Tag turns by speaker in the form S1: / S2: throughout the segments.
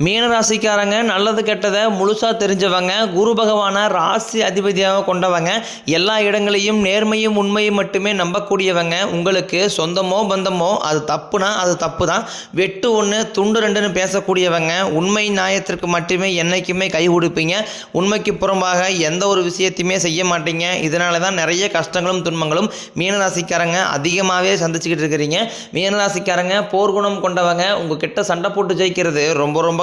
S1: மீனராசிக்காரங்க நல்லது கெட்டதை முழுசாக தெரிஞ்சவங்க குரு பகவானை ராசி அதிபதியாக கொண்டவங்க எல்லா இடங்களையும் நேர்மையும் உண்மையும் மட்டுமே நம்பக்கூடியவங்க உங்களுக்கு சொந்தமோ பந்தமோ அது தப்புனா அது தப்பு தான் வெட்டு ஒன்று துண்டு ரெண்டுன்னு பேசக்கூடியவங்க உண்மை நியாயத்திற்கு மட்டுமே என்றைக்குமே கை கொடுப்பீங்க உண்மைக்கு புறம்பாக எந்த ஒரு விஷயத்தையுமே செய்ய மாட்டீங்க. இதனால தான் நிறைய கஷ்டங்களும் துன்பங்களும் மீனராசிக்காரங்க அதிகமாகவே சந்திச்சுக்கிட்டு இருக்கிறீங்க. மீனராசிக்காரங்க போர்க்குணம் கொண்டவங்க உங்கள் கிட்ட சண்டை போட்டு ஜெயிக்கிறது ரொம்ப ரொம்ப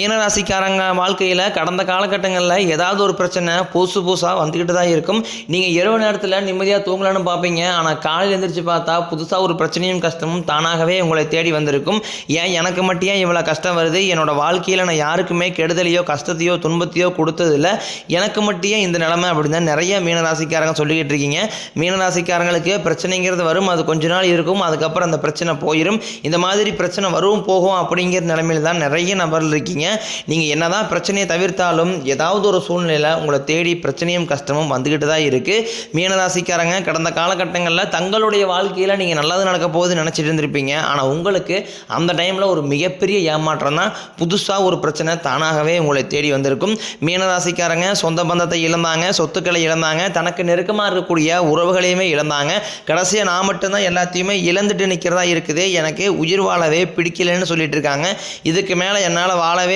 S1: மீனராசிக்காரங்க வாழ்க்கையில் கடந்த காலகட்டங்களில் ஏதாவது ஒரு பிரச்சனை புதுசு புதுசாக வந்துக்கிட்டு தான் இருக்கும். நீங்கள் இரவு நேரத்தில் நிம்மதியாக தூங்கலான்னு பார்ப்பீங்க. ஆனால் காலையில் எழுந்திரிச்சு பார்த்தா புதுசாக ஒரு பிரச்சனையும் கஷ்டமும் தானாகவே உங்களை தேடி வந்திருக்கும். ஏன் எனக்கு மட்டும் ஏன் இவ்வளோ கஷ்டம் வருது? என்னோடய வாழ்க்கையில் நான் யாருக்குமே கெடுதலையோ கஷ்டத்தையோ துன்பத்தையோ கொடுத்ததில்ல. எனக்கு மட்டும் இந்த நிலமை அப்படின்னு தான் நிறைய மீனராசிக்காரங்க சொல்லிக்கிட்டு இருக்கீங்க. மீனராசிக்காரங்களுக்கு பிரச்சனைங்கிறது வரும். அது கொஞ்ச நாள் இருக்கும். அதுக்கப்புறம் அந்த பிரச்சனை போயிடும் இந்த மாதிரி பிரச்சனை வரும் போகும் அப்படிங்கிற நிலமையில் தான் நிறைய நபர்கள் இருக்கீங்க. நீங்கள் என்னதான் பிரச்சனையை தவிர்த்தாலும் ஏதாவது ஒரு சூழ்நிலையில் உங்களை தேடி பிரச்சனையும் கஷ்டமும் வந்துக்கிட்டு தான் இருக்குது மீனராசிக்காரங்க கடந்த காலகட்டங்களில் தங்களுடைய வாழ்க்கையில் நீங்கள் நல்லது நடக்க போகுது நினச்சிட்டு இருந்திருப்பீங்க. ஆனால் உங்களுக்கு அந்த டைமில் ஒரு மிகப்பெரிய ஏமாற்றம் தான் புதுசாக ஒரு பிரச்சனை தானாகவே உங்களை தேடி வந்திருக்கும். மீனராசிக்காரங்க சொந்த பந்தத்தை இழந்தாங்க சொத்துக்களை இழந்தாங்க தனக்கு நெருக்கமாக இருக்கக்கூடிய உறவுகளையுமே இழந்தாங்க. கடைசியாக நான் மட்டும்தான் எல்லாத்தையுமே இழந்துட்டு நிற்கிறதா இருக்குது. எனக்கு உயிர் வாழவே பிடிக்கலன்னு சொல்லிட்டு இருக்காங்க. இதுக்கு மேலே என்னால் வாழவே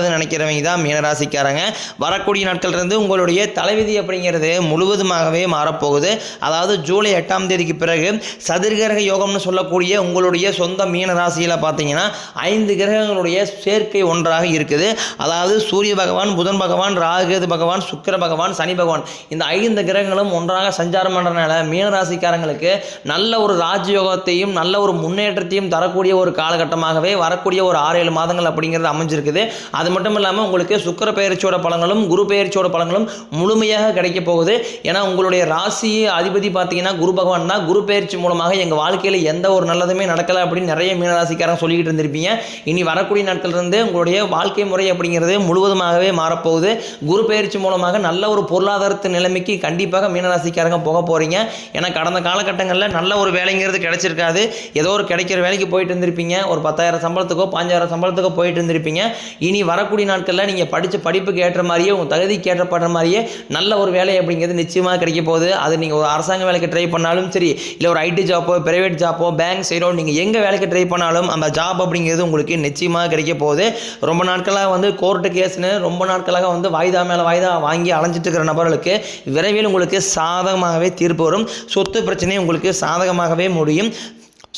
S1: வரக்கூடாதுன்னு நினைக்கிறவங்க தான் மீனராசிக்காரங்க. வரக்கூடிய நாட்கள் இருந்து உங்களுடைய தலைவிதி அப்படிங்கிறது முழுவதுமாகவே மாறப்போகுது. அதாவது ஜூலை எட்டாம் தேதிக்கு பிறகு சதுர்கிரக யோகம்னு சொல்லக்கூடிய உங்களுடைய சொந்த மீன ராசியில் பார்த்தீங்கன்னா ஐந்து கிரகங்களுடைய சேர்க்கை ஒன்றாக இருக்குது. அதாவது சூரிய பகவான் புதன் பகவான் ராகுகேது பகவான் சுக்கிர பகவான் சனி பகவான். இந்த ஐந்து கிரகங்களும் ஒன்றாக சஞ்சாரம் பண்ணுறதுனால மீனராசிக்காரங்களுக்கு நல்ல ஒரு ராஜயோகத்தையும் நல்ல ஒரு முன்னேற்றத்தையும் தரக்கூடிய ஒரு காலகட்டமாகவே வரக்கூடிய ஒரு ஆறு ஏழு மாதங்கள் அப்படிங்கிறது அமைஞ்சிருக்குது. அது அது மட்டும் இல்லாமல் உங்களுக்கு சுக்கர பயிற்சியோட பலன்களும் குரு பயிற்சியோட பலன்களும் முழுமையாக கிடைக்க போகுது. ஏன்னா உங்களுடைய ராசி அதிபதி பார்த்தீங்கன்னா குரு பகவான் தான். குரு பயிற்சி மூலமாக எங்கள் வாழ்க்கையில் எந்த ஒரு நல்லதுமே நடக்கலை அப்படின்னு நிறைய மீனராசிக்காரன் சொல்லிக்கிட்டு இருந்திருப்பீங்க. இனி வரக்கூடிய நாட்கள் இருந்து உங்களுடைய வாழ்க்கை முறை அப்படிங்கிறது முழுவதுமாகவே மாறப்போகுது. குரு பயிற்சி மூலமாக நல்ல ஒரு பொருளாதாரத்து நிலைமைக்கு கண்டிப்பாக மீனராசிக்காரங்க போக போகிறீங்க ஏன்னா கடந்த காலகட்டங்களில் நல்ல ஒரு வேலைங்கிறது கிடைச்சிருக்காது. ஏதோ ஒரு கிடைக்கிற வேலைக்கு போயிட்டு இருந்திருப்பீங்க. ஒரு பத்தாயிரம் சம்பளத்துக்கோ பாஞ்சாயிரம் சம்பளத்துக்கோ போயிட்டு இருந்திருப்பீங்க. இனி வர வரக்கூடிய நாட்களில் நீங்கள் படித்த படிப்புக்கு ஏற்ற மாதிரியே உங்கள் தகுதிக்கு ஏற்றப்படுற மாதிரியே நல்ல ஒரு வேலை அப்படிங்கிறது நிச்சயமாக கிடைக்க போகுது. அது நீங்கள் ஒரு அரசாங்க வேலைக்கு ட்ரை பண்ணாலும் சரி இல்லை ஒரு ஐடி ஜாப்போ பிரைவேட் ஜாப்போ பேங்க் சைடோ நீங்கள் எங்கே வேலைக்கு ட்ரை பண்ணாலும் அந்த ஜாப் அப்படிங்கிறது உங்களுக்கு நிச்சயமாக கிடைக்க போகுது. ரொம்ப நாட்களாக வந்து கோர்ட்டு கேஸ்னு ரொம்ப நாட்களாக வந்து வாய்தா மேலே வாய்தா வாங்கி அலைஞ்சிட்டு இருக்கிற நபர்களுக்கு விரைவில் உங்களுக்கு சாதகமாகவே தீர்ப்பு வரும். சொத்து பிரச்சனை உங்களுக்கு சாதகமாகவே முடியும்.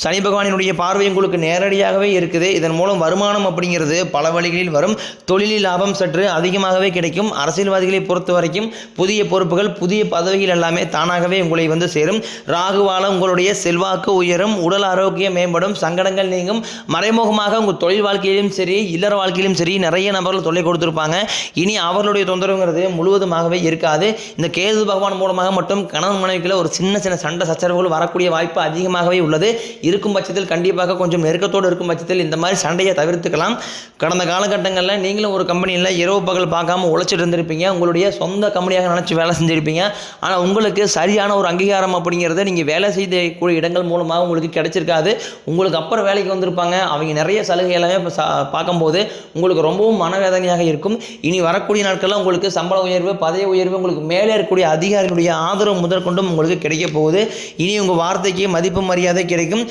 S1: சனி பகவானினுடைய பார்வை உங்களுக்கு நேரடியாகவே இருக்குது. இதன் மூலம் வருமானம் அப்படிங்கிறது பல வழிகளில் வரும். தொழிலில் லாபம் சற்று அதிகமாகவே கிடைக்கும். அரசியல்வாதிகளை பொறுத்த வரைக்கும் புதிய பொறுப்புகள் புதிய பதவிகள் எல்லாமே தானாகவே உங்களை வந்து சேரும். ராகுவால உங்களுடைய செல்வாக்கு உயரும். உடல் ஆரோக்கியம் மேம்படும். சங்கடங்கள் நீங்கும். மறைமுகமாக உங்கள் தொழில் வாழ்க்கையிலும் சரி இல்லற வாழ்க்கையிலும் சரி நிறைய நபர்கள் தொல்லை கொடுத்துருப்பாங்க. இனி அவர்களுடைய தொந்தரவுங்கிறது முழுவதுமாகவே இருக்காது. இந்த கேது பகவான் மூலமாக மட்டும் கணவன் மனைவிக்குள்ள ஒரு சின்ன சின்ன சண்டை சச்சரவுகள் வரக்கூடிய வாய்ப்பு அதிகமாகவே உள்ளது. இருக்கும் பட்சத்தில் கண்டிப்பாக கொஞ்சம் நெருக்கத்தோடு இருக்கும் பட்சத்தில் இந்த மாதிரி சண்டையை தவிர்த்துக்கலாம். கடந்த காலகட்டங்களில் நீங்களும் ஒரு கம்பெனியில் இரவு பகல் பார்க்காம உழைச்சிட்டு இருந்திருப்பீங்க. உங்களுடைய சொந்த கம்பெனியாக நினச்சி வேலை செஞ்சுருப்பீங்க. ஆனால் உங்களுக்கு சரியான ஒரு அங்கீகாரம் அப்படிங்கிறத நீங்கள் வேலை செய்யக்கூடிய இடங்கள் மூலமாக உங்களுக்கு கிடைச்சிருக்காது. உங்களுக்கு அப்புறம் வேலைக்கு வந்திருப்பாங்க. அவங்க நிறைய சலுகை எல்லாமே இப்போ சா- பார்க்கும்போது உங்களுக்கு ரொம்பவும் மனவேதனையாக இருக்கும். இனி வரக்கூடிய நாட்களில் உங்களுக்கு சம்பள உயர்வு பதவி உயர்வு உங்களுக்கு மேலே இருக்கக்கூடிய அதிகாரிகளுடைய ஆதரவு முதற்கொண்டும் உங்களுக்கு கிடைக்க போகுது. இனி உங்கள் வார்த்தைக்கு மதிப்பு மரியாதை கிடைக்கும்.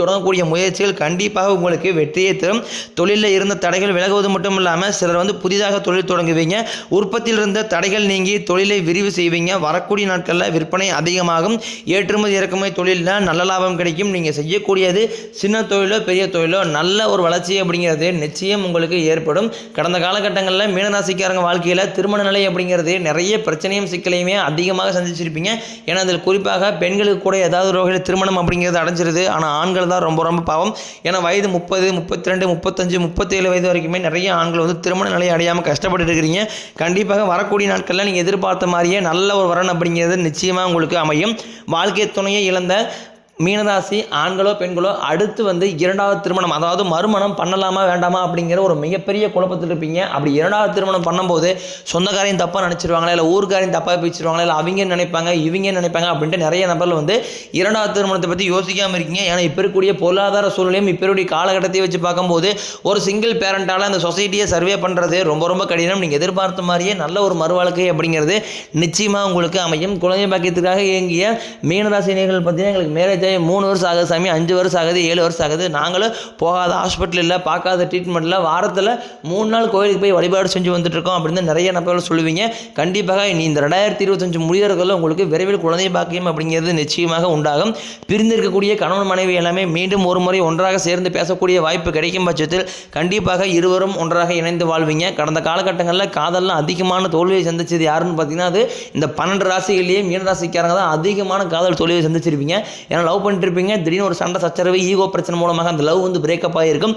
S1: தொடங்கக்கூடிய முயற்சிகள் கண்டிப்பாக உங்களுக்கு வெற்றியை தரும். தொழிலில் இருந்த தடைகள் விலகுவது மட்டும் இல்லாமல் சிலர் வந்து புதிதாக தொழில் தொடங்குவீங்க. உற்பத்தியில் இருந்த தடைகள் நீங்கி தொழிலை விரிவு செய்வீங்க. வரக்கூடிய நாட்களில் விற்பனை அதிகமாகும். ஏற்றுமதி இறக்குமதி தொழிலில் நல்ல லாபம் கிடைக்கும். நீங்கள் செய்யக்கூடியது சின்ன தொழிலோ பெரிய தொழிலோ நல்ல ஒரு வளர்ச்சி அப்படிங்கிறது நிச்சயம் உங்களுக்கு ஏற்படும். கடந்த காலகட்டங்களில் மீனராசிக்காரங்க வாழ்க்கையில் திருமண நிலை அப்படிங்கிறது நிறைய பிரச்சனையும் சிக்கலையுமே அதிகமாக சந்திச்சிருப்பீங்க. ஏன்னா அதில் குறிப்பாக பெண்களுக்கு கூட ஏதாவது ஒரு வகையில் திருமணம் அப்படிங்கிறது அடைஞ்சிருது. ஆனால் ஆண்கள் தான் ரொம்ப ரொம்ப பாவம். ஏன்னா வயது முப்பது முப்பத்தி ரெண்டு முப்பத்தஞ்சு முப்பத்தேழு வயது வரைக்குமே நிறைய ஆண்கள் வந்து திருமண நிலையை அடையாமல் கஷ்டப்பட்டு இருக்கிறீங்க. கண்டிப்பாக வரக்கூடிய நாட்களில் நீங்கள் எதிர்பார்த்த மாதிரியே நல்ல ஒரு வரன் அப்படிங்கிறது நிச்சயமாக உங்களுக்கு அமையும். வாழ்க்கை துணையை இழந்த மீனராசி ஆண்களோ பெண்களோ அடுத்து வந்து இரண்டாவது திருமணம் அதாவது மறுமணம் பண்ணலாமா வேண்டாமா அப்படிங்கிற ஒரு மிகப்பெரிய குழப்பத்தில் இருப்பீங்க. அப்படி இரண்டாவது திருமணம் பண்ணும்போது சொந்தக்காரையும் தப்பாக நினச்சிருவாங்களா இல்லை ஊருக்காரையும் தப்பாக பேசிடுவாங்களா இல்லை அவங்க நினைப்பாங்க இவங்க நினைப்பாங்க அப்படின்ட்டு நிறைய நபர்கள் வந்து இரண்டாவது திருமணத்தை பற்றி யோசிக்காமல் இருக்கீங்க. ஏன்னா இப்போ இருக்கக்கூடிய பொருளாதார சூழ்நிலையும் இப்போ இருக்கக்கூடிய காலகட்டத்தை வச்சு பார்க்கும்போது ஒரு சிங்கிள் பேரண்டால் அந்த சொசைட்டியை சர்வே பண்ணுறது ரொம்ப ரொம்ப கடினம். நீங்கள் எதிர்பார்த்த மாதிரியே நல்ல ஒரு மறுவாழ்க்கை அப்படிங்கிறது நிச்சயமாக உங்களுக்கு அமையும். குழந்தை பாக்கியத்துக்காக இயங்கிய மீனராசினியர்கள் பார்த்தீங்கன்னா எங்களுக்கு மேரேஜ் ஆகி மூணு வருஷம் ஆகுது சாமி அஞ்சு வருஷம் ஆகுது ஏழு வருஷம் ஆகுது. நாங்களும் போகாத ஹாஸ்பிட்டல் இல்லை பார்க்காத ட்ரீட்மெண்ட்டில் வாரத்தில் மூணு நாள் கோயிலுக்கு போய் வழிபாடு செஞ்சு வந்துட்டு இருக்கோம் அப்படின்னு நிறைய நபர்கள் சொல்லுவீங்க. கண்டிப்பாக நீ இந்த ரெண்டாயிரத்தி இருபத்தஞ்சு முடியறதுக்குள்ள உங்களுக்கு விரைவில் குழந்தை பாக்கியம் அப்படிங்கிறது நிச்சயமாக உண்டாகும். பிரிந்திருக்கக்கூடிய கணவன் மனைவி எல்லாமே மீண்டும் ஒரு முறை ஒன்றாக சேர்ந்து பேசக்கூடிய வாய்ப்பு கிடைக்கும் பட்சத்தில் கண்டிப்பாக இருவரும் ஒன்றாக இணைந்து வாழ்வீங்க. கடந்த காலகட்டங்களில் காதல்லாம் அதிகமான தோல்வியை சந்திச்சது யாருன்னு பார்த்தீங்கன்னா அது இந்த பன்னெண்டு ராசிகள்லேயே மீன ராசிக்காரங்க தான் அதிகமான காதல் தோல்வியை சந்திச்சிருப்பீங்க. ஏன்னா லவ் பண்ணிட்டு இருப்பீங்க திடீர்னு ஒரு சண்டை சச்சரவு ஈகோ பிரச்சனை மூலமாக அந்த லவ் வந்து பிரேக்கப் ஆகிருக்கும்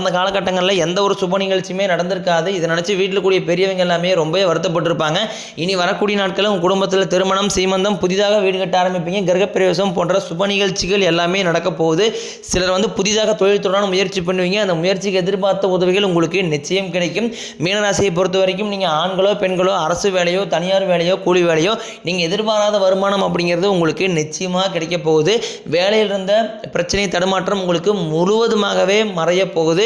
S1: காலகட்டங்களில் எந்த ஒரு சுப நிகழ்ச்சியுமே நடந்திருக்காது. இதை நினச்சி வீட்டில் கூடிய பெரியவங்க எல்லாமே ரொம்பவே வருத்தப்பட்டிருப்பாங்க. இனி வரக்கூடிய நாட்களில் உங்கள் குடும்பத்தில் திருமணம் சீமந்தம் புதிதாக வீடு கட்ட ஆரம்பிப்பீங்க. கிரகப்பிரவேசம் போன்ற சுப நிகழ்ச்சிகள் எல்லாமே நடக்க போகுது. சிலர் வந்து புதிதாக தொழில் தொடர முயற்சி பண்ணுவீங்க. அந்த முயற்சிக்கு எதிர்பார்த்த உதவிகள் உங்களுக்கு நிச்சயம் கிடைக்கும். மீனராசியை பொறுத்த வரைக்கும் நீங்கள் ஆண்களோ பெண்களோ அரசு வேலையோ தனியார் வேலையோ கூலி வேலையோ நீங்கள் எதிர்பாராத வருமானம் அப்படிங்கிறது உங்களுக்கு நிச்சயமாக கிடைக்க போகுது. வேலையில் இருந்த பிரச்சனை தடுமாற்றம் உங்களுக்கு முழுவதுமாகவே மறைய போகுது.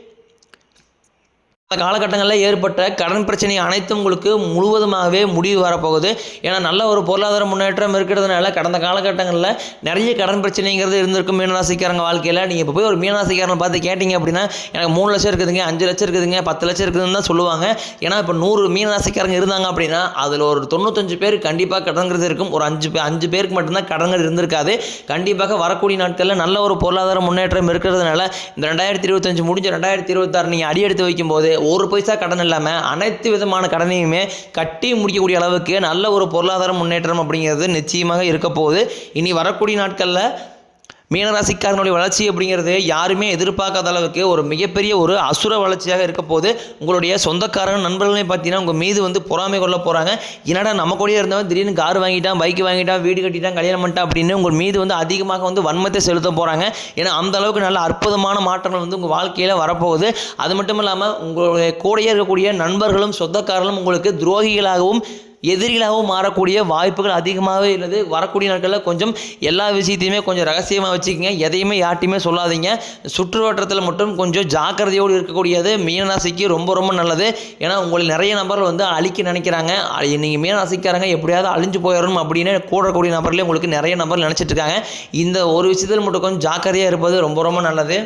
S1: அந்த காலகட்டங்களில் ஏற்பட்ட கடன் பிரச்சனை அனைத்தும் உங்களுக்கு முழுவதுமாகவே முடிவு வரப்போகுது. ஏன்னா நல்ல ஒரு பொருளாதார முன்னேற்றம் இருக்கிறதுனால கடந்த காலகட்டங்களில் நிறைய கடன் பிரச்சனைங்கிறது இருந்திருக்கும் மீனராசிக்காரங்க வாழ்க்கையில். நீங்கள் இப்போ போய் ஒரு மீனராசிக்காரனை பார்த்து கேட்டிங்க அப்படின்னா எனக்கு மூணு லட்சம் இருக்குதுங்க அஞ்சு லட்சம் இருக்குதுங்க பத்து லட்சம் இருக்குதுன்னு தான் சொல்லுவாங்க. ஏன்னா இப்போ நூறு மீனராசிக்காரங்க இருந்தாங்க அப்படின்னா அதில் ஒரு தொண்ணூத்தஞ்சு பேர் கண்டிப்பாக கடன்கிறது இருக்கும். ஒரு அஞ்சு பேர் அஞ்சு பேருக்கு மட்டும்தான் கடன்கள் இருந்திருக்காது. கண்டிப்பாக வரக்கூடிய நாட்களில் நல்ல ஒரு பொருளாதார முன்னேற்றம் இருக்கிறதுனால இந்த ரெண்டாயிரத்தி இருபத்தஞ்சு முடிஞ்ச ரெண்டாயிரத்தி இருபத்தாறு நீங்கள் அடி எடுத்து வைக்கும்போது ஒரு பைசா கடன் இல்லாமல் அனைத்து விதமான கடனையுமே கட்டி முடிக்கக்கூடிய அளவுக்கு நல்ல ஒரு பொருளாதார முன்னேற்றம் அப்படிங்கிறது நிச்சயமாக இருக்க போகுது. இனி வரக்கூடிய நாட்களில் மீனராசிக்காரனுடைய வளர்ச்சி அப்படிங்கிறது யாருமே எதிர்பார்க்காத அளவுக்கு ஒரு மிகப்பெரிய ஒரு அசுர வளர்ச்சியாக இருக்க போது உங்களுடைய சொந்தக்காரங்க நண்பர்களே பார்த்தீங்கன்னா உங்கள் மீது வந்து பொறாமை கொள்ள போகிறாங்க என்னடா நம்ம கூடயே இருந்தவன் திடீர்னு கார் வாங்கிட்டான் பைக் வாங்கிட்டான் வீடு கட்டிட்டான் கல்யாணம் பண்ணிட்டான் அப்படின்னு உங்கள் மீது வந்து அதிகமாக வந்து வன்மத்தை செலுத்த போகிறாங்க ஏன்னா அந்த அளவுக்கு நல்ல அற்புதமான மாற்றங்கள் வந்து உங்கள் வாழ்க்கையில் வரப்போகுது. அது மட்டும் இல்லாமல் உங்களுடைய கூடயே இருக்கக்கூடிய நண்பர்களும் சொந்தக்காரர்களும் உங்களுக்கு துரோகிகளாகவும் எதிரிகளாகவும் மாறக்கூடிய வாய்ப்புகள் அதிகமாகவே இல்லது வரக்கூடிய நாட்களில் கொஞ்சம் எல்லா விஷயத்தையுமே கொஞ்சம் ரகசியமாக வச்சுக்கோங்க. எதையுமே யார்ட்டையுமே சொல்லாதீங்க. சுற்றுவட்டத்தில் மட்டும் கொஞ்சம் ஜாக்கிரதையோடு இருக்கக்கூடியது. மீனராசிக்கு ரொம்ப ரொம்ப நல்லது. ஏன்னா உங்களை நிறைய நபர்கள் வந்து அழிக்க நினைக்கிறாங்க. நீங்கள் மீனராசிக்காரங்க எப்படியாவது அழிஞ்சு போயிடணும் அப்படின்னு கூடக்கூடிய நபர்களே உங்களுக்கு நிறைய நபர் நினச்சிட்டு இருக்காங்க. இந்த ஒரு விஷயத்தில் மட்டும் கொஞ்சம் ஜாக்கிரதையாக இருப்பது ரொம்ப ரொம்ப நல்லது.